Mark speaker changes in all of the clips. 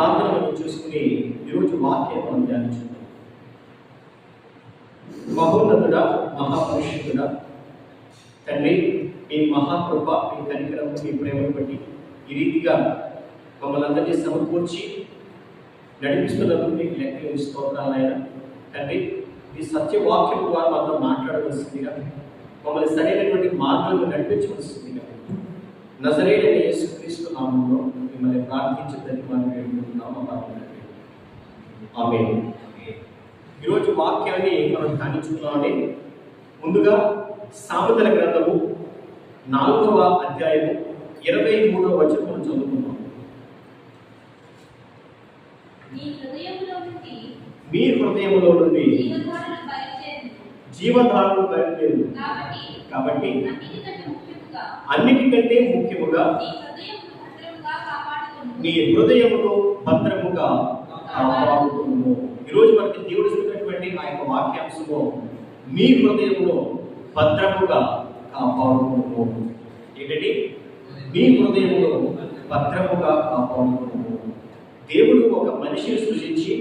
Speaker 1: ప్రార్థన మనం చూసుకుని ఈరోజు వాక్యం మనం ధ్యానించుకుంటాం మహోన్నతుడ మహాపరిషుద్ధుడ తండ్రి మీ మహాకృప మీ కనికరం మీ ప్రేమను బట్టి ఈ రీతిగా మమ్మల్ని అందరినీ సమకూర్చి నడిపిస్తున్నందుకు మీకు లెక్కలు స్తోత్రాలు ఆయన తండ్రి ఈ సత్యవాక్యం ద్వారా మాతో మాట్లాడవలసిందిగా మమ్మల్ని సరైనటువంటి మార్గంలో నడిపించవలసిందిగా. నజరేడైన యేసుక్రీస్తు నామంలో మిమ్మల్ని ప్రార్థించదని మనం వేడుకుంటున్నాము ఆమె ఈరోజు వాక్యాన్ని మనం ధ్యానించుకున్నామని ముందుగా సామెతల గ్రంథము నాలుగవ అధ్యాయము ఇరవై మూడవ వచనం మనం చదువుకున్నాం
Speaker 2: నీ హృదయములో నుండి
Speaker 1: మీ హృదయంలో నుండి
Speaker 2: జీవధారణ
Speaker 1: బయలుదేరు
Speaker 2: కాబట్టి
Speaker 1: కాబట్టి
Speaker 2: అన్నిటికంటే ముఖ్యముగా
Speaker 1: అన్నిటికంటే ముఖ్యముగా
Speaker 2: నీ హృదయమును భద్రముగా కాపాడుకొనుము.
Speaker 1: నీ హృదయములో భద్రముగా కాపాడుకును. ఈరోజు మనకి దేవుడు ఇస్తున్నటువంటి ఆ యొక్క వాక్యాంశము మీ హృదయములో భద్రముగా కాపాడుకుంటున్నాము ఏంటండి? మీ హృదయంలో భద్రముగా కాపాడుకుంటున్నాము దేవుడు ఒక మనిషిని సృష్టించి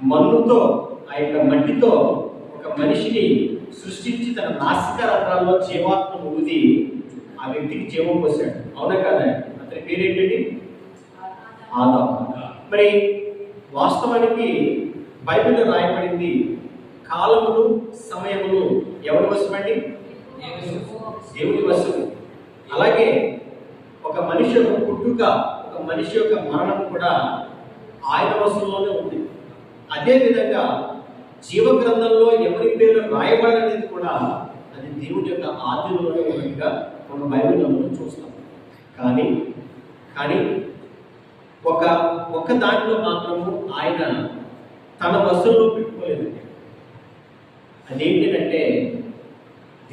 Speaker 1: మన్నుతో ఆ యొక్క మట్టితో ఒక మనిషిని సృష్టించి తన నాసిక రంధ్రాల్లో జీవాత్మ ఊది ఆ వ్యక్తికి జీవం పోసాడు. అవునా కదా? అతని పేరేంటండి? ఆదాము మరి వాస్తవానికి బైబిల్లో రాయబడింది కాలములు సమయములు ఎవరి వశమండి దేవుని వశము అలాగే ఒక మనిషి యొక్క పుట్టుక ఒక మనిషి యొక్క మరణం కూడా ఆయన వశంలోనే ఉంది. అదేవిధంగా జీవ గ్రంథంలో ఎవరి పేరు రాయబడనేది కూడా అది దేవుని యొక్క ఆధ్యంలోనే ఉన్నట్టుగా మనం బైబిల్లో మనం చూస్తాం. కానీ కానీ ఒక ఒక దాంట్లో మాత్రము ఆయన తన వశంలో పెట్టుకోలేదు. అదేంటంటే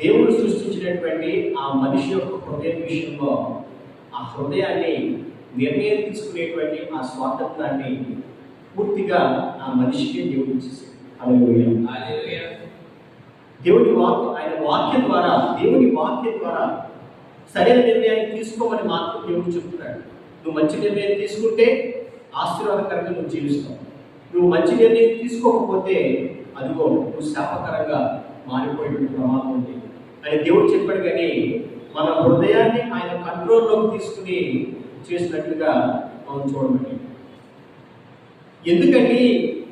Speaker 1: దేవుడు సృష్టించినటువంటి ఆ మనిషి యొక్క హృదయం విషయంలో ఆ హృదయాన్ని నిర్ణయం తీసుకునేటువంటి ఆ స్వాతంత్రాన్ని పూర్తిగా ఆ మనిషికే దేవుడు ఇచ్చేసాడు. దేవుని వాక్యం ఆయన వాక్యం ద్వారా దేవుని వాక్యం ద్వారా సరైన నిర్ణయాన్ని తీసుకోమని మాత్రం దేవుడు చెప్తున్నాడు. నువ్వు మంచి నిర్ణయం తీసుకుంటే ఆశీర్వాదకరంగా నువ్వు జీవిస్తావు. నువ్వు మంచి నిర్ణయం తీసుకోకపోతే అదిగో నువ్వు శాపకరంగా మారిపోయేటువంటి ప్రమాదం ఉంది. అని దేవుడు చెప్పాడు కానీ మన హృదయాన్ని ఆయన కంట్రోల్లోకి తీసుకుని చేసినట్లుగా మనం చూడండి ఎందుకని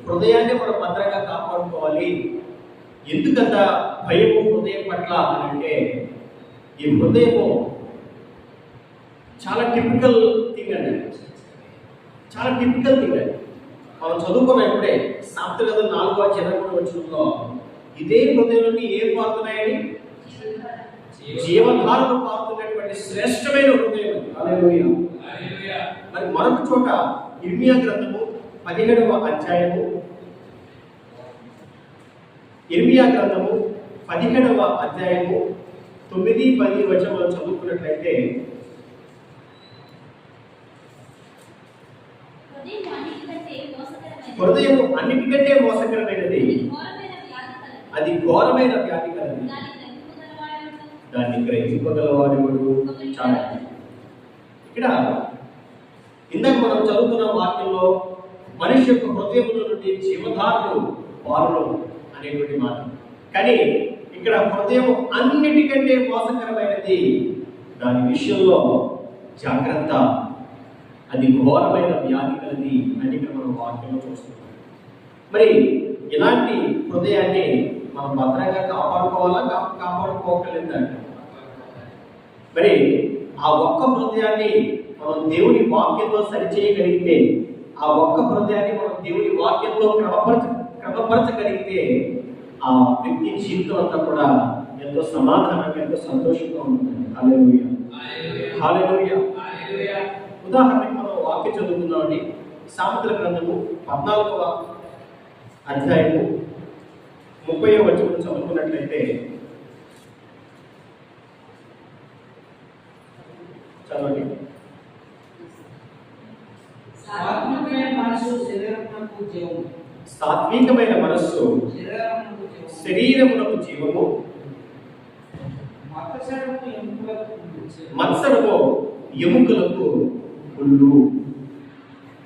Speaker 1: హృదయాన్ని మనం భద్రంగా కాపాడుకోవాలి. ఎందుకంత భయము హృదయం పట్ల అని అంటే ఈ హృదయము చాలా టిపికల్ థింగ్ అండి చాలా టిపికల్ థింగ్ అండి మనం చదువుకున్నాం ఇప్పుడే నాలుగో అధ్యాయం కూడా వచ్చిందో ఇదే హృదయంలోని ఏం పారుతున్నాయని? జీవధారలు పారుతున్నటువంటి శ్రేష్టమైన హృదయం. మరి మరొక చోట ఇర్మియా గ్రంథము పదిహేడవ అధ్యాయము ఇర్మియా గ్రంథము పదిహేడవ అధ్యాయము తొమ్మిది పది వచనాలు చదువుకున్నట్లయితే
Speaker 2: హృదయం అన్నిటికంటే మోసకరమైనది. అది ఘోరమైన వ్యాధి కలది. దాన్ని
Speaker 1: దాన్ని
Speaker 2: గ్రహింపగలవాడు
Speaker 1: చాలా ఇక్కడ ఇందాక మనం చదువుతున్న వాక్యంలో మనిషి యొక్క హృదయంలో నుండి జీవధారులు పారులు అనేటువంటి మాట కానీ ఇక్కడ హృదయం అన్నిటికంటే మోసకరమైనది దాని విషయంలో జాగ్రత్త అది ఘోరమైన వ్యాధి కలది అని ఇక్కడ మనం వాక్యంలో చూస్తున్నాం. మరి ఇలాంటి హృదయాన్ని మనం భద్రంగా కాపాడుకోవాలా? కాపాడుకోకలేదా మరి ఆ ఒక్క హృదయాన్ని మనం దేవుని వాక్యంతో సరిచేయగలిగితే ఆ ఒక్క హృదయాన్ని మనం దేవుని వాక్యంతో క్రమపరచ క్రమపరచగలిగితే ఆ వ్యక్తి జీవితం అంతా కూడా ఎంతో సమాధానంగా ఎంతో సంతోషంగా ఉంటుంది హల్లెలూయా. ఉదాహరణకి వాక్యం చదువుకుందామండి సామెతల గ్రంథము పద్నాలుగవ అధ్యాయము ముప్పై వచనం చదువుకున్నట్లయితే చదవండి.
Speaker 3: సాత్వికమైన
Speaker 1: మనస్సు
Speaker 3: శరీరమునకు జీవము.
Speaker 1: మత్సరము ఎముకలకు ముళ్ళు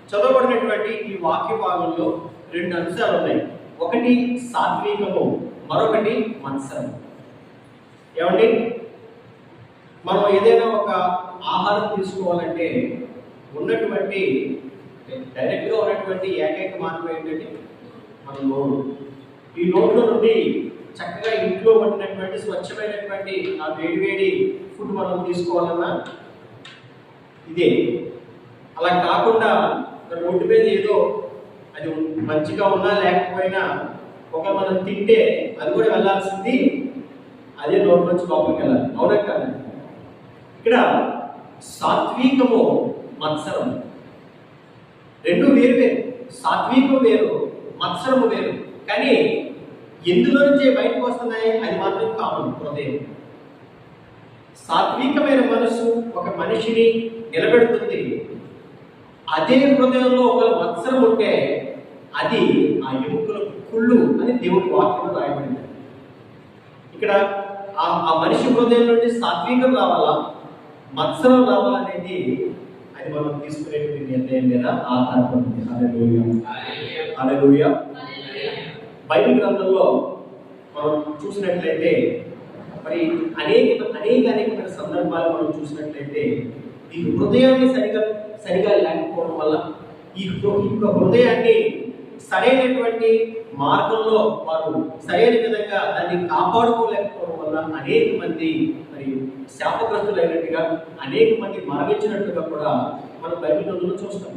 Speaker 1: చదవబడి ఉన్నటువంటి ఈ వాక్య భాగంలో రెండు అంశాలు ఉన్నాయి. ఒకటి సాత్వికము మరొకటి మత్సరం ఏమండి? మనం ఏదైనా ఒక ఆహారం తీసుకోవాలంటే ఉన్నటువంటి డైరెక్ట్గా ఉన్నటువంటి ఏకైక మార్గం ఏంటంటే మన నోరు ఈ నోట్లో నుండి చక్కగా ఇంట్లో వండినటువంటి స్వచ్ఛమైనటువంటి ఆ వేడివేడి ఫుడ్ మనం తీసుకోవాలన్నా ఇదే. అలా కాకుండా రోడ్డు మీద ఏదో అది మంచిగా ఉన్నా లేకపోయినా ఒక మనం తింటే అది కూడా వెళ్ళాల్సింది అదే నోటి నుంచి లోపలికి వెళ్ళాలి. అవునా కాదు? ఇక్కడ సాత్వికము మత్సరం. రెండు వేరు వేరు. సాత్వికం వేరు మత్సరము వేరు. కానీ ఎందులో నుంచి బయటకు వస్తున్నాయి? అది మాత్రం కామన్ హృదయం. సాత్వికమైన మనసు ఒక మనిషిని నిలబెడుతుంది. అదే హృదయంలో ఒక మత్సరం ఉంటే అది ఆ ఎముకలకు కుళ్ళు అని దేవుడి వాక్యంలో రాయబడింది. ఇక్కడ ఆ ఆ మనిషి హృదయం నుండి సాత్వికం రావాలా మత్సరం రావాలా అనేది అది మనం తీసుకునేటువంటి నిర్ణయం మీద ఆధారపడుతుంది హల్లెలూయా. హల్లెలూయా. బైబిల్ గ్రంథంలో మనం చూసినట్లయితే మరి అనేక అనేక అనేకమైన సందర్భాలు మనం చూసినట్లయితే ఈ హృదయాన్ని సరిగా సరిగా లేకపోవడం వల్ల ఈ యొక్క హృదయాన్ని సరైనటువంటి మార్గంలో వారు సరైన విధంగా దాన్ని కాపాడుకోలేకపోవడం వల్ల అనేక మంది మరి శాపగ్రస్తులైనట్టుగా అనేక మంది మరణించినట్టుగా కూడా మనం బైబిల్ చూస్తాం.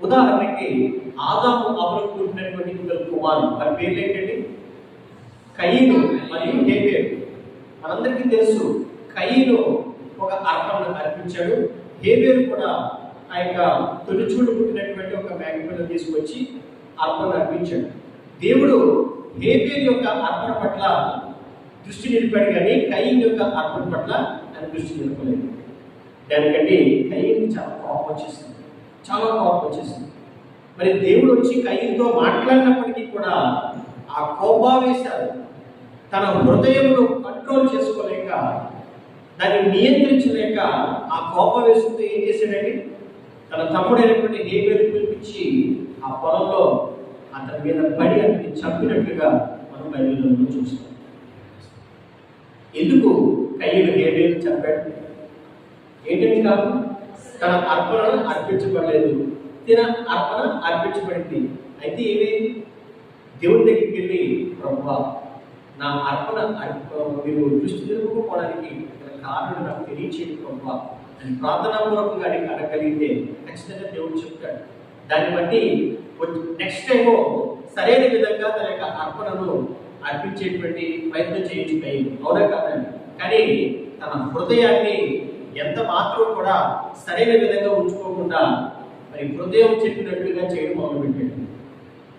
Speaker 1: ఉదాహరణకి ఆదాము అవలకు పుట్టినటువంటి ఇద్దరు కుమారులు వారి పేర్లు ఏంటండి కయ్యను మరియు హేబేరు మనందరికీ తెలుసు కయ్యను ఒక అర్పణను అర్పించాడు. హేబేరు కూడా ఆ యొక్క తొలిచూడు పుట్టినటువంటి ఒక మేకపిల్లను తీసుకొచ్చి అర్పణ అర్పించాడు. దేవుడు హేబేర్ యొక్క అర్పణ పట్ల దృష్టి నిలిపాడు కానీ కయ్యం యొక్క అర్పణ పట్ల ఆయన దృష్టి నిలపలేదు. దానికంటే కయ్యకి చాలా కోపం వచ్చేసింది. చాలా కోపం వచ్చేసింది. మరి దేవుడు వచ్చి కయ్యంతో మాట్లాడినప్పటికీ కూడా ఆ కోపావేశాలు తన హృదయంలో కంట్రోల్ చేసుకోలేక దాన్ని నియంత్రించలేక ఆ కోపవేశంతో ఏం చేశాడండి? తన తమ్ముడైనటువంటి హేబేలు పిలిపించి ఆ పొలంలో అతని మీద పడి అతన్ని చంపినట్లుగా మనం బైబిల్లో చూస్తాం. ఎందుకు కయ్యలు హేబేలు చంపాడు? ఏంటంటే కాదు తన అర్పణ అర్పించబడలేదు. తిన అర్పణ అర్పించబడింది. అయితే ఏమైంది? దేవుని దగ్గరికి వెళ్ళి ప్రభా నా అర్పణ మీరు దృష్టి తెలుపుకోవడానికి కారణం నాకు తెలియచేయండి ప్రభావ అని ప్రార్థనాపూర్వకంగా అడిగి అడగలిగితే ఖచ్చితంగా దేవుడు చెప్తాడు. దాన్ని బట్టి నెక్స్ట్ ఏమో సరైన విధంగా తన యొక్క అర్పణను అర్పించేటువంటి ప్రయత్నం చేయించుతాయి అవునా కాదండి కానీ తన హృదయాన్ని ఎంత మాత్రం కూడా సరైన విధంగా ఉంచుకోకుండా మరి హృదయం చెప్పినట్లుగా చేయడం మొదలుపెట్టాడు.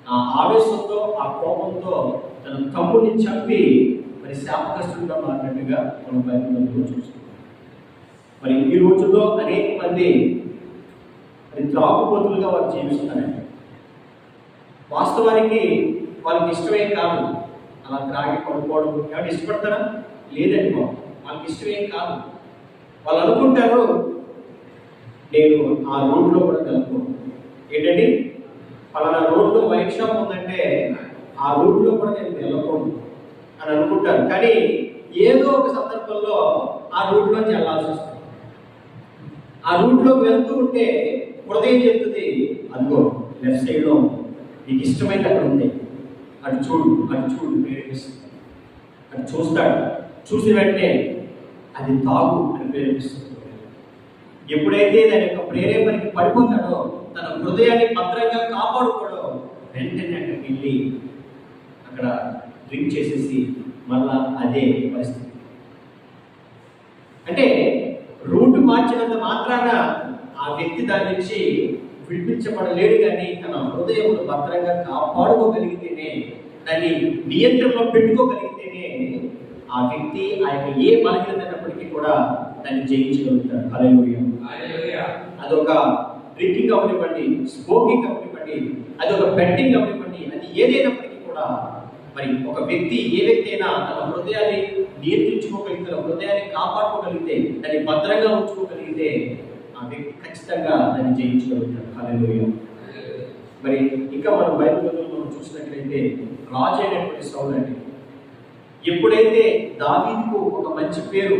Speaker 1: ఆ ఆవేశంతో ఆ కోపంతో తన తమ్ముడిని చంపి మరి శాపగ్రస్తుడిగా మారినట్టుగా మనం బయట చూస్తున్నాం. మరి ఈ రోజుల్లో అనేక మంది మరి త్రాగుబోతులుగా వారు జీవిస్తున్నారండి. వాస్తవానికి వాళ్ళకి ఇష్టమేం కాదు. అలా త్రాగి పడుకోవడం కాబట్టి ఇష్టపడతారా? లేదండి బాబు. వాళ్ళకి ఇష్టమేం కాదు. వాళ్ళు అనుకుంటారు నేను ఆ రోడ్లో కూడా కలుపుకోను. ఏంటండి? పలానా రోడ్లో వైట్ షాప్ ఉందంటే ఆ రూట్లో కూడా నేను వెళ్ళకూడదు అని అనుకుంటారు. కానీ ఏదో ఒక సందర్భంలో ఆ రూట్లోంచి వెళ్ళాల్సి వస్తుంది. ఆ రూట్లో వెళ్తూ ఉంటే హృదయం చెప్తుంది అందులో లెఫ్ట్ సైడ్లో నీకు ఇష్టమైనది అక్కడ ఉంది. అటు చూడు అటు చూడు ప్రేరేపిస్తుంది అటు చూస్తాడు. చూసి వెంటనే అది తాగు అని ప్రేరేపిస్తుంది ఎప్పుడైతే దాని యొక్క ప్రేరేపణకి పడిపోతాడో తన హృదయాన్ని భద్రంగా కాపాడుకోడో వెంటనే అక్కడికి వెళ్ళి అక్కడ డ్రింక్ చేసేసి మళ్ళా అదే పరిస్థితి. అంటే రూట్ మార్చినంత మాత్రాన ఆ వ్యక్తి దాని నుంచి విడిపించబడలేడు కానీ తన హృదయమును భద్రంగా కాపాడుకోగలిగితేనే దాన్ని నియంత్రణలో పెట్టుకోగలిగితేనే ఆ వ్యక్తి ఆ యొక్క ఏ బలహీనత అయినప్పటికీ కూడా దాన్ని జయించగలుగుతాడు. హల్లెలూయా. అదొక డ్రింకింగ్ అవనివ్వండి స్మోకింగ్ అవనివ్వండి అదొక బెట్టింగ్ అవనివ్వండి అది ఏదైనప్పటికీ కూడా మరి ఒక వ్యక్తి ఏ వ్యక్తి అయినా తన హృదయాన్ని నియంత్రించుకోగలిగితే తన హృదయాన్ని కాపాడుకోగలిగితే దాన్ని భద్రంగా ఉంచుకోగలిగితే ఆ వ్యక్తి ఖచ్చితంగా దాన్ని జయించగలుగుతాడు. హల్లెలూయా. మరి ఇంకా మనం బైబిల్లో మనం చూసినట్లయితే రాజు అయినటువంటి సౌలు అండి. ఎప్పుడైతే దావీదుకు ఒక మంచి పేరు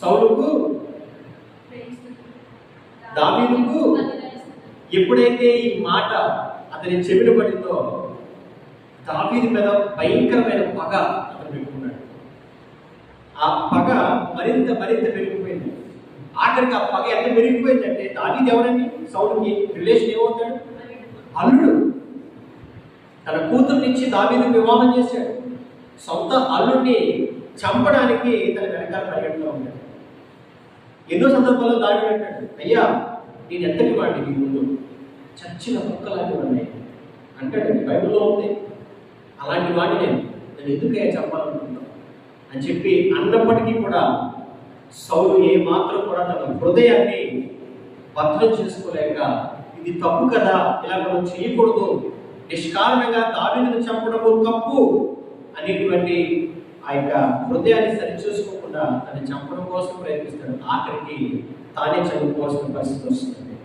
Speaker 1: సౌలుకు దావీదుకు ఎప్పుడైతే ఈ మాట అతని చెవిన పడిందో దావీది మీద భయంకరమైన పగ అతను పెట్టుకున్నాడు. ఆ పగ మరింత మరింత పెరిగిపోయింది. ఆఖరికి ఆ పగ ఎంత పెరిగిపోయిందంటే దావీది ఎవరండి? సౌలుకి రిలేషన్ ఏమవుతాడు? అల్లుడు. తన కూతురు నుంచి దావీదు వివాహం చేశాడు. సొంత అల్లుడిని చంపడానికి తన వెనకాల పరిగెడుతూ ఉన్నాడు. ఎన్నో సందర్భాల్లో దాడి అంటాడు అయ్యా నేను ఎంతటి వాడిని నీ ముందు? చచ్చిన కుక్కలాంటివి ఉన్నాయి అంటాడు. బైబిల్లో ఉంది. అలాంటి వాడిని నేను నేను ఎందుకయ్యా చెప్పాలనుకుంటున్నాను? అని చెప్పి అన్నప్పటికీ కూడా సౌలు ఏమాత్రం మాత్రం కూడా తన హృదయాన్ని భద్రం చేసుకోలేక ఇది తప్పు కదా ఇలా మనం చేయకూడదు నిష్కారణంగా దావిని చంపడము తప్పు అనేటువంటి ఆ యొక్క హృదయాన్ని సరిచూసుకోకుండా తను చంపడం కోసం ప్రయత్నిస్తాడు. ఆఖరికి తానే చనిపోవాల్సిన పరిస్థితి వస్తుంది.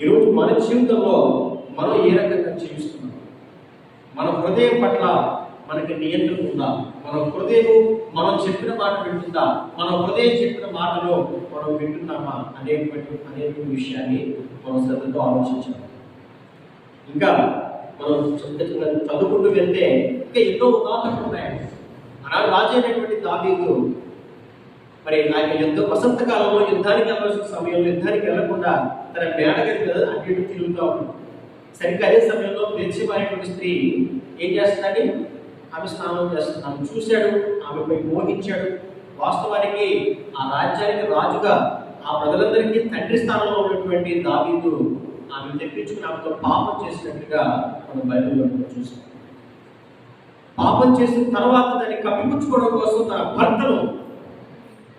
Speaker 1: ఈరోజు మన జీవితంలో మనం ఏ రకంగా జీవిస్తున్నాం? మన హృదయం పట్ల మనకి నియంత్రణ ఉందా మన హృదయం మనం చెప్పిన మాట వింటుందా? మన హృదయం చెప్పిన మాటలో మనం వింటున్నామా? అనేటువంటి అనేటువంటి విషయాన్ని మనం శ్రద్ధతో ఆలోచించాలి. ఇంకా మనం చిన్న చిన్న చదువుకుంటూ వెళ్తే ఇంకా ఎన్నో ఉదాహరణలు ఉన్నాయి. ఆనాడు రాజైనటువంటి దావీదు మరి ఆయన యుద్ధ వసంతకాలంలో యుద్ధానికి వెళ్ళాల్సిన సమయంలో యుద్ధానికి వెళ్ళకుండా తన మేడగది మీద అటు తిరుగుతూ ఉంటుంది సరిగ్గా అదే సమయంలో అనేటువంటి స్త్రీ ఏం చేస్తుందండి? ఆమె స్నానం చేస్తుంది చూశాడు ఆమెపై మోహించాడు. వాస్తవానికి ఆ రాజ్యానికి రాజుగా ఆ ప్రజలందరికీ తండ్రి స్థానంలో ఉన్నటువంటి దావీదు ఆమె తెప్పించుకుని ఆమెతో పాపం చేసినట్టుగా మనం బైబిల్లో చూసాం. పాపం చేసిన తర్వాత దాన్ని కప్పిపుచ్చుకోవడం కోసం తన భర్తను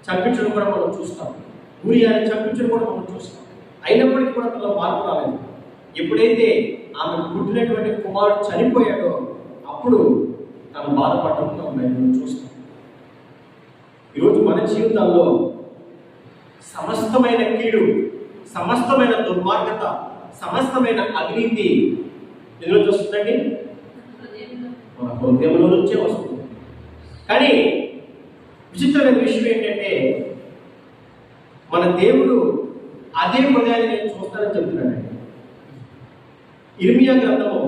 Speaker 1: చంపించడం కూడా మనం చూస్తాం. ఊరియాని చంపించడం కూడా మనం చూస్తాం. అయినప్పటికీ కూడా తనలో మార్పు రాలేదు. ఎప్పుడైతే ఆమె పుట్టినటువంటి కుమారుడు చనిపోయాడో అప్పుడు తను బాధపడడం మనం చూస్తాం ఈరోజు మన జీవితాల్లో సమస్తమైన కీడు సమస్తమైన దుర్మార్గత సమస్తమైన అవినీతి ఎందులో చూస్తుందండి? మన హృదయంలో నుంచే వస్తుంది కానీ విచిత్రమైన విషయం ఏంటంటే మన దేవుడు అదే హృదయాన్ని నేను చూస్తానని చెప్తున్నాడండి. ఇర్మియా గ్రంథము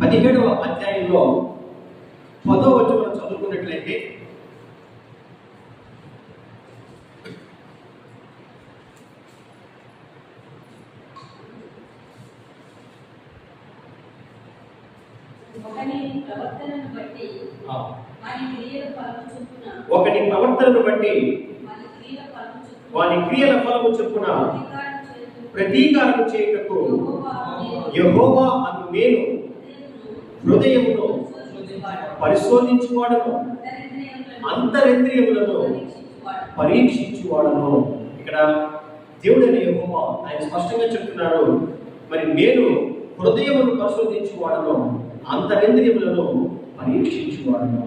Speaker 1: పదిహేడవ అధ్యాయంలో పదో వచ్చి మనం చదువుకున్నట్లయితే
Speaker 2: ఒకని ప్రవర్తనను బట్టి వాని క్రియల ఫలము చొప్పున ప్రతీకారం చేయటకు యహోవా
Speaker 1: అను నేను
Speaker 2: హృదయంలో
Speaker 1: పరిశోధించువాడను
Speaker 2: అంతరింద్రియములను
Speaker 1: పరీక్షించువాడను. ఇక్కడ దేవుడైన యహోవా ఆయన స్పష్టంగా చెప్తున్నాడు మరి నేను హృదయమును పరిశోధించువాడను అంతరింద్రియములను పరీక్షించువాడను.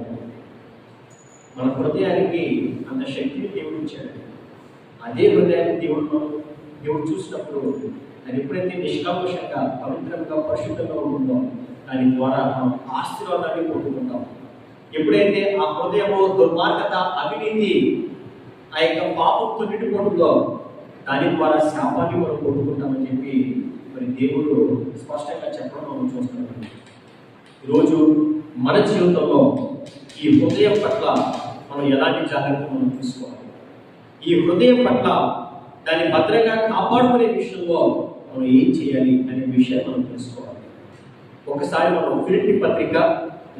Speaker 1: మన హృదయానికి అంత శక్తిని దేవుడు ఇచ్చాడు. అదే హృదయాన్ని దేవుడు దేవుడు చూసినప్పుడు అది ఎప్పుడైతే నిష్కాంక్షంగా పవిత్రంగా పరిశుద్ధంగా ఉంటుందో దాని ద్వారా మనం ఆశీర్వాదాన్ని పొందుకుంటాం. ఎప్పుడైతే ఆ హృదయము దుర్మార్గత అవినీతి ఆ యొక్క పాపంతో నిండిపోతుందో దాని ద్వారా శాపాన్ని మనం పొందుకుంటామని చెప్పి మరి దేవుడు స్పష్టంగా చెప్పడం మనం చూస్తున్నాం ఈరోజు మన జీవితంలో ఈ హృదయం పట్ల మనం ఎలాంటి జాగ్రత్త మనం తీసుకోవాలి? ఈ హృదయం పట్ల దాన్ని భద్రంగా కాపాడుకునే విషయంలో మనం ఏం చేయాలి అనే విషయాన్ని మనం తెలుసుకోవాలి. ఒకసారి మనం ఫిలిపి పత్రిక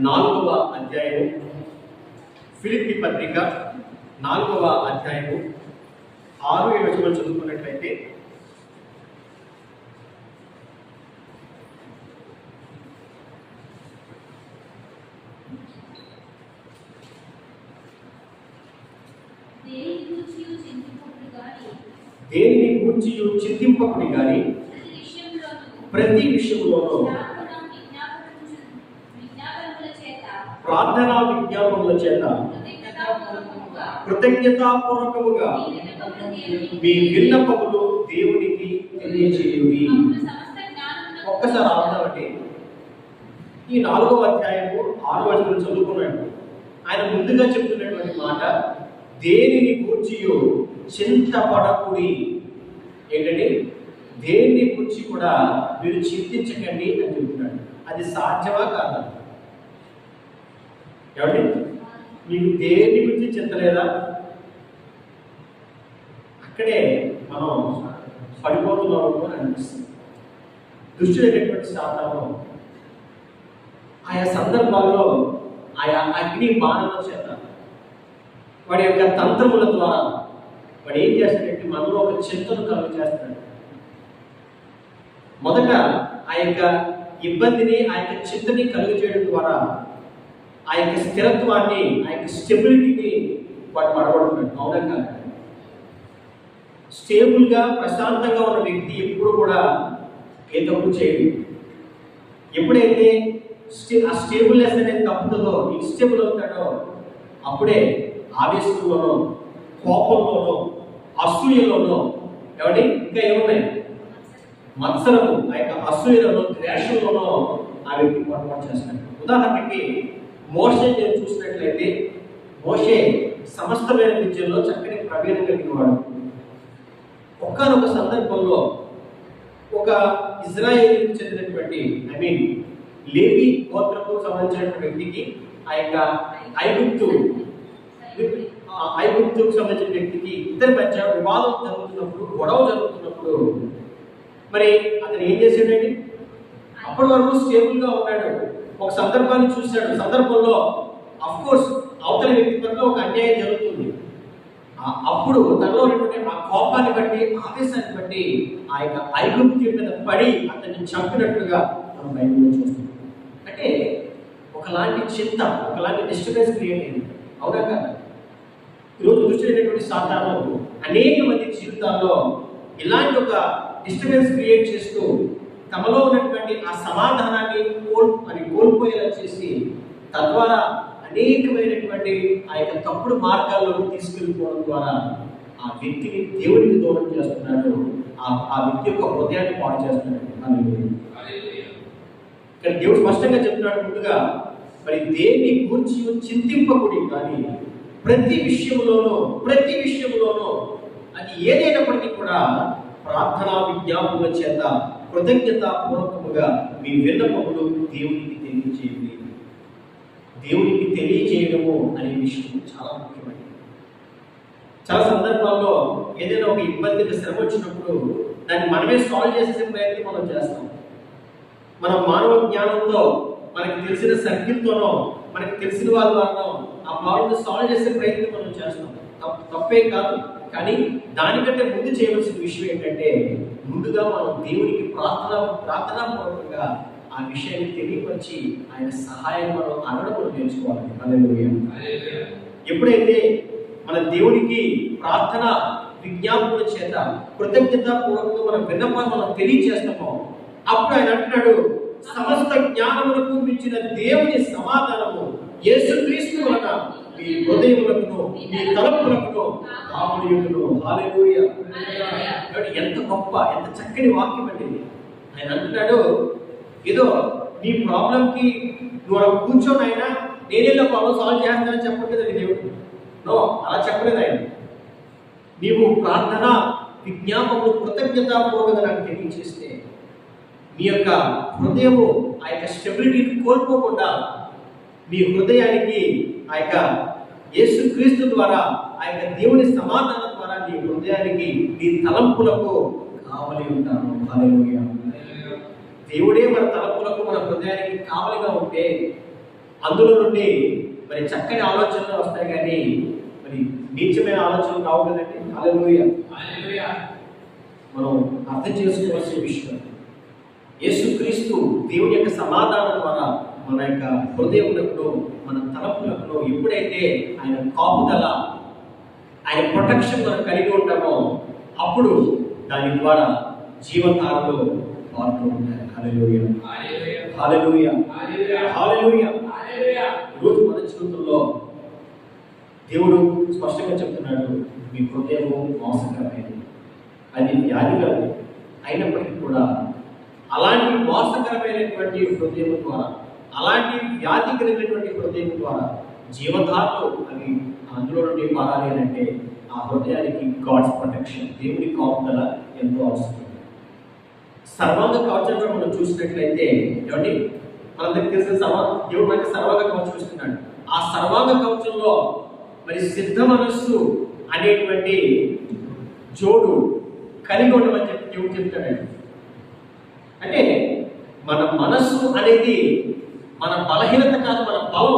Speaker 1: నాలుగవ అధ్యాయము. ఫిలిపి పత్రిక నాలుగవ అధ్యాయము. ఆరు ఏడు చదువుకున్నట్లయితే
Speaker 2: దేని గూర్చియు చింతింపకుడు గాని,
Speaker 1: దేనిని గూర్చి చింతింపకుని కానీ
Speaker 2: ప్రతి విషయంలోనూ ప్రార్థన, విజ్ఞాపనములు- చేత
Speaker 1: ప్రార్థనా విజ్ఞాపనల చేత
Speaker 2: కృతజ్ఞతాపూర్వకముగా మీ విన్నపములు దేవునికి తెలియజేయుడి
Speaker 1: ఒక్కసారి ఆపుదామండి ఈ నాలుగవ అధ్యాయము ఆరు వచనం చదువుకున్నాడు. ఆయన ముందుగా చెప్తున్నటువంటి మాట దేనిని కూర్చియు చింతపడకుడి. ఏంటండి దేన్ని గురించి కూడా మీరు చింతించకండి అని చెబుతున్నాడు. అది సాధ్యమా కాదా? ఏమండి? మీకు దేని గురించి చింతలేదా? అక్కడే మనం పడిపోతున్నాము అని అనిపిస్తుంది. దుష్టుడైనటువంటి శాతాను ఆయా సందర్భాల్లో ఆయా అగ్ని బాణల చేత వాడి యొక్క తంత్రముల ద్వారా వాడు ఏం చేస్తాడంటే మనలో ఒక చింతను కలుగు చేస్తాడు. మొదట ఆ యొక్క ఇబ్బందిని ఆ యొక్క చింతని కలుగు చేయడం ద్వారా ఆ యొక్క స్థిరత్వాన్ని ఆ యొక్క స్టెబిలిటీని వాడు పడగొడుతున్నాడు అవునా కాదు? స్టేబుల్గా ప్రశాంతంగా ఉన్న వ్యక్తి ఎప్పుడు కూడా ఏ తప్పు చేయడు. ఎప్పుడైతే స్టే- ఆ స్టేబుల్నెస్ అనేది తప్పుతుందో ఇన్స్టేబుల్ అవుతాడో అప్పుడే ఆవేశంలోనూ కోపంలోనో అసూయలోనో ఏమండి ఇంకా ఏమున్నాయి? మత్సరము. ఆ యొక్క అసూయలోనో ద్వేషంలోనో ఆ వ్యక్తి పొరపాటు చేస్తాడు. ఉదాహరణకి మోషే నేను చూసినట్లయితే మోషే సమస్తమైన విద్యలో చక్కని ప్రవీణం కలిగిన వాడు ఒక్కనొక సందర్భంలో ఒక ఇజ్రాయేలీకి చెందినటువంటి ఐ మీన్ లేవి గోత్రకు సంబంధించినటువంటి వ్యక్తికి ఆ యొక్క ఐగుప్తు ఆ ఐగుప్తుకు సంబంధించిన వ్యక్తికి ఇద్దరి మధ్య వివాదం జరుగుతున్నప్పుడు గొడవ జరుగుతున్నప్పుడు మరి అతను ఏం చేశాడండి? అప్పటి వరకు స్టేబుల్గా ఉన్నాడు. ఒక సందర్భాన్ని చూశాడు. సందర్భంలో అఫ్కోర్స్ అవతల వ్యక్తి పట్ల ఒక అన్యాయం జరుగుతుంది. అప్పుడు తనలో ఉన్నటువంటి ఆ కోపాన్ని బట్టి ఆవేశాన్ని బట్టి ఆ యొక్క ఐగుప్తి మీద పడి అతన్ని చంపినట్లుగా మనం బయటలో చూస్తాం అంటే ఒకలాంటి చింత ఒకలాంటి డిస్టర్బెన్స్ క్రియేట్ అయింది. అవునా కదా? ఈరోజు దుష్టుడైనటువంటి సాతాను అనేక మంది జీవితాల్లో ఇలాంటి ఒక డిస్టర్బెన్స్ క్రియేట్ చేస్తూ తమలో ఉన్నటువంటి ఆ సమాధానాన్ని కోల్ మరి కోల్పోయేలా చేసి తద్వారా అనేకమైనటువంటి ఆ యొక్క తప్పుడు మార్గాల్లోకి తీసుకెళ్ళిపోవడం ద్వారా ఆ వ్యక్తిని దేవుడికి దూరం చేస్తున్నాడు. ఆ ఆ వ్యక్తి యొక్క హృదయాన్ని పాడు చేస్తున్నాడు. ఇక్కడ దేవుడు స్పష్టంగా చెప్తున్నాడు ముందుగా మరి దేన్ని గూర్చి చింతింపకుడి కానీ ప్రతి విషయంలోనూ ప్రతి విషయంలోనూ అది ఏదైనప్పటికీ కూడా ప్రార్థనా విజ్ఞాపముల చేత కృతజ్ఞతాపూర్వకముగా మీ విన్నపములు దేవునికి తెలియజేయండి దేవునికి తెలియజేయడము అనే విషయం చాలా ముఖ్యమైనది. చాలా సందర్భాల్లో ఏదైనా ఒక ఇబ్బందికి శ్రమ వచ్చినప్పుడు దాన్ని మనమే సాల్వ్ చేసే ప్రయత్నం మనం చేస్తాం. మన మానవ జ్ఞానంతో మనకి తెలిసిన సర్కిల్తోనో మనకి తెలిసిన వాళ్ళ ద్వారానో ఆ ప్రాబ్లమ్ సాల్వ్ చేసే ప్రయత్నం మనం చేస్తాం తప్ప- తప్పే కాదు. కానీ దానికంటే ముందు చేయవలసిన విషయం ఏంటంటే ముందుగా మనం దేవునికి ప్రార్థన ప్రార్థనాపూర్వకంగా ఆ విషయాన్ని తెలియపరిచి ఆయన సహాయం మనం అడగడం మనం నేర్చుకోవాలి. ఎప్పుడైతే మన దేవునికి ప్రార్థన విజ్ఞాపన చేత కృతజ్ఞత పూర్వకంగా మన విన్నపాన్ని మనం తెలియజేస్తామో అప్పుడు ఆయన అంటున్నాడు సమస్త జ్ఞానములకు మించిన దేవుని సమాధానము యేసుక్రీస్తు వలన మీ హృదయములకు మీ తలపులకు కాముడియుడును హల్లెలూయా. కాబట్టి ఎంత గొప్ప ఎంత చక్కని వాక్యం అండి. ఆయన అంటున్నాడు ఏదో నీ ప్రాబ్లంకి నువ్వు అలా కూర్చొని అయినా నేనేదో ప్రాబ్లం సాల్వ్ చేస్తానని చెప్పట్లేదు దేవుడు. నో అలా చెప్పలేదు ఆయన. నీవు ప్రార్థన విజ్ఞాపములు కృతజ్ఞతాపూర్వకంగా నాకు తెలియచేస్తే నీ యొక్క హృదయము ఆ యొక్క స్టెబిలిటీని కోల్పోకుండా నీ హృదయానికి ఆ యొక్క యేసుక్రీస్తు ద్వారా ఆ యొక్క దేవుని సమాధానం ద్వారా నీ హృదయానికి నీ తలంపులకు కావలి ఉంటాను దేవుడే మన తలపులకు మన హృదయానికి కావలిగా ఉంటే అందులో నుండి మరి చక్కని ఆలోచనలు వస్తాయి కానీ మరి నీచమైన ఆలోచనలు రావు కదండి. మనం అర్థం చేసుకోవాల్సిన విషయం. యేసుక్రీస్తు దేవుని యొక్క సమాధానం ద్వారా మన యొక్క హృదయములకు మన తలపులకు ఎప్పుడైతే ఆయన కాపుదల ఆయన ప్రొటెక్షన్ మనం కలిగి ఉంటామో అప్పుడు దాని ద్వారా జీవకాలంలో పాల్గొ ఉంటాయి హల్లెలూయా. హల్లెలూయా. హల్లెలూయా. ఈరోజు మన జీవితంలో దేవుడు స్పష్టంగా చెప్తున్నాడు మీ హృదయము మోసకరమైనది. అది వ్యాధి కాదు అయినప్పటికీ కూడా అలాంటి మోసకరమైనటువంటి హృదయం ద్వారా అలాంటి వ్యాధి కలిగినటువంటి హృదయం ద్వారా జీవధారలు అవి అందులో నుండి మారాలి అంటే ఆ హృదయానికి గాడ్స్ ప్రొటెక్షన్ దేవుడి కాపుదల ఎంతో అవసరం. సర్వాంగ కవచంలో మనం చూసినట్లయితే ఏమండి? మనందరికి తెలిసిన సర్వ దేవుడు మనకి సర్వాంగ కవచం ఇస్తున్నాడు ఆ సర్వాంగ కవచంలో మరి సిద్ధ మనస్సు అనేటువంటి జోడు కలిగి ఉండమని చెప్పి దేవుడు చెప్తాడండి అంటే మన మనస్సు అనేది మన బలహీనత కాదు మన బలం.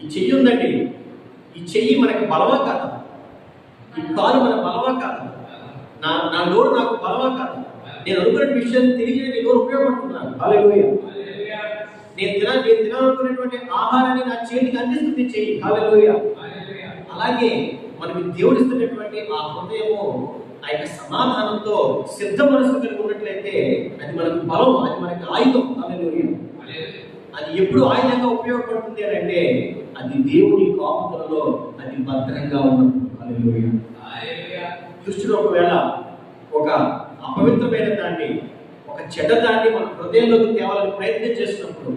Speaker 1: ఈ చెయ్యి ఉందండి. ఈ చెయ్యి మనకి బలమా కాదు? ఈ కాలు మన బలమా కాదు? నా నా నోరు నాకు బలమా కాదు? నేను అనుకున్న విషయం తిరిగి నేను నోరు ఉపయోగపడుతున్నాను నేను తిన నేను తినాలనుకున్నటువంటి ఆహారాన్ని నా చేతికి అందిస్తుంది చెయ్యి. అలాగే మనకి దేవుడు ఇస్తున్నటువంటి ఆ హృదయము ఆ యొక్క సమాధానంతో సిద్ధ మనసు కలిగి ఉన్నట్లయితే అది మనకు బలం అది మనకి ఆయుధం. అది ఎప్పుడు ఆయుధంగా ఉపయోగపడుతుంది అని అంటే అది దేవుని కాపుదలలో అది భద్రంగా ఉన్నప్పుడు దృష్టిలో ఒకవేళ ఒక అపవిత్రమైన దాన్ని ఒక చెడ్డ దాన్ని మన హృదయంలోకి తేవాలని ప్రయత్నం చేసినప్పుడు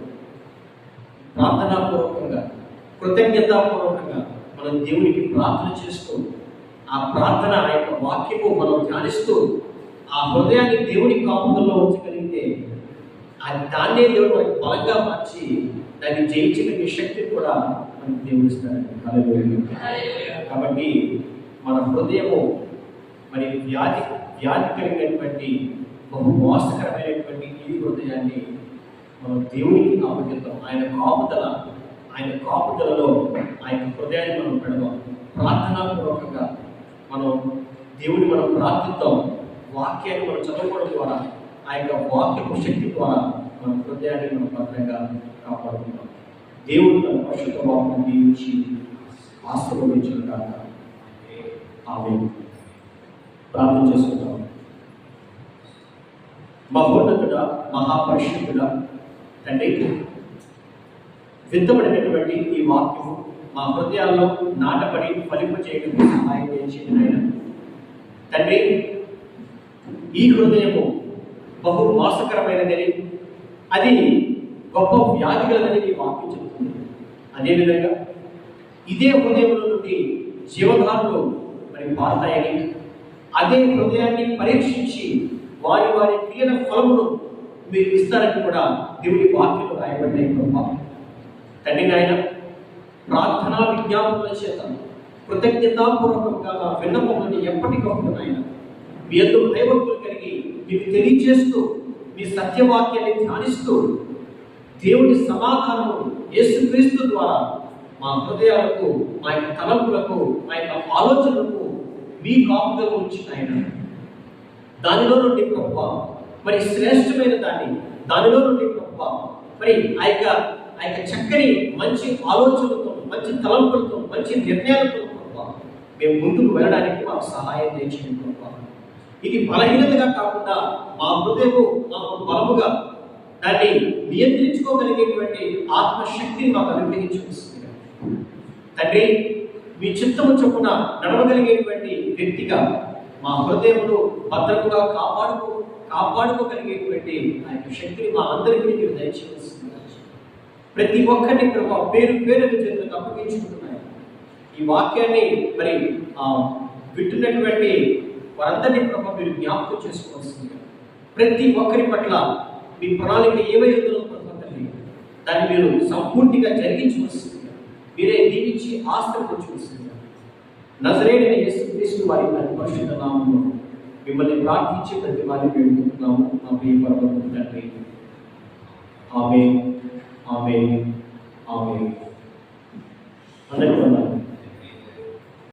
Speaker 1: ప్రార్థనాపూర్వకంగా కృతజ్ఞతాపూర్వకంగా మనం దేవునికి ప్రార్థన చేస్తూ ఆ ప్రార్థన ఆ యొక్క వాక్యము మనం ధ్యానిస్తూ ఆ హృదయాన్ని దేవుని కాపుదల్లో ఉంచగలిగితే అది దాన్నే దేవుడు మనకి బలంగా మార్చి దాన్ని జయించిన శక్తి కూడా మనకి దేవుడు ఇస్తాడు హల్లెలూయా. కాబట్టి మన హృదయము మరి వ్యాధి వ్యాధి కలిగినటువంటి బహు మోసకరమైనటువంటి ఈ హృదయాన్ని మనం దేవునికి అప్పగిద్దాం ఆయన కాపుదల ఆయన కాపుదలలో ఆయన హృదయాన్ని మనం పెడదాం. ప్రార్థనాపూర్వకంగా మనం దేవుని మనం ప్రార్థిద్దాం. వాక్యాన్ని మనం చదువుకోవడం ద్వారా ఆ యొక్క వాక్యపు శక్తి ద్వారా మన హృదయాన్ని మనం భద్రంగా కాపాడుకుంటాం దేవుడు తన పరిశుద్ధ వాక్యం దీవించి ఆశీర్వదించిన కాక ఆమె ప్రార్థన చేసుకుంటాం మహోన్నతుడ మహాపరిశుద్ధుడ తండ్రి విత్తబడినటువంటి ఈ వాక్యము మా హృదయాల్లో నాటపడి ఫలింప చేయడం సహాయం చేసింది నాయన తండ్రి ఈ హృదయము బహు మోసకరమైనదని అది గొప్ప వ్యాధి గలదని మీ వాక్యం చెబుతుంది. అదేవిధంగా ఇదే హృదయంలో నుండి జీవధారులు మరి పారుతాయని అదే హృదయాన్ని పరీక్షించి వారి వారి క్రియల ఫలమును మీరు ఇస్తారని కూడా దేవుడి వాక్యంలో రాయబడ్డాయి ప్రభా తండ్రి నాయన ప్రార్థనా విజ్ఞాపనల చేత కృతజ్ఞతాపూర్వకంగా నా విన్నపములను ఎప్పటికప్పుడు నాయన. మీ అందరూ భయభక్తులు కలిగి మీకు తెలియజేస్తూ మీ సత్యవాక్యాన్ని ధ్యానిస్తూ దేవుని సమాధానము యేసుక్రీస్తు ద్వారా మా హృదయాలకు మా యొక్క తలంపులకు మా యొక్క ఆలోచనలకు మీ కాపుదల ఉంచిన ఆయన దానిలో నుండి ప్రభావ మరి శ్రేష్టమైన దాన్ని దానిలో నుండి ప్రభావ మరి ఆ యొక్క ఆ యొక్క చక్కని మంచి ఆలోచనతో మంచి తలంపులతో మంచి నిర్ణయాలతో ప్రభావ మేము ముందుకు వెళ్ళడానికి మాకు సహాయం చేయండి ప్రభావ ఇది బలహీనతగా కాకుండా మా హృదయము మాకు బలముగా దాన్ని నియంత్రించుకోగలిగేటువంటి ఆత్మశక్తిని మాకు అనుగ్రహించవలసింది తండ్రి మీ చిత్తము చొప్పున నడవగలిగేటువంటి వ్యక్తిగా మా హృదయమును భద్రముగా కాపాడుకో కాపాడుకోగలిగేటువంటి ఆ యొక్క శక్తిని మా అందరికీ మీరు ప్రతి ఒక్కరిని ప్రభావ పేరు పేరు చేతులకు అప్పగించుకుంటున్నాయి. ఈ వాక్యాన్ని మరి వింటున్నటువంటి వారందరినీ ప్రభావ మీరు జ్ఞాపకం చేసుకోవాల్సింది ప్రతి ఒక్కరి పట్ల మీ ప్రణాళిక ఏమై ఉందో ప్రభావ దాన్ని మీరు సంపూర్తిగా జరిగించవలసింది మీరే దీవించి ఆశ్రయించవలసింది నజరేడైన యేసుక్రీస్తు వారి పరిపరిశుద్ధ నామంలో మిమ్మల్ని ప్రార్థించి ప్రతి వారిని వేడుకుంటున్నాము. మా ప్రియ పరమ తండ్రి. ఆమె ఆమె ఆమె అందరికీ వందనాలు.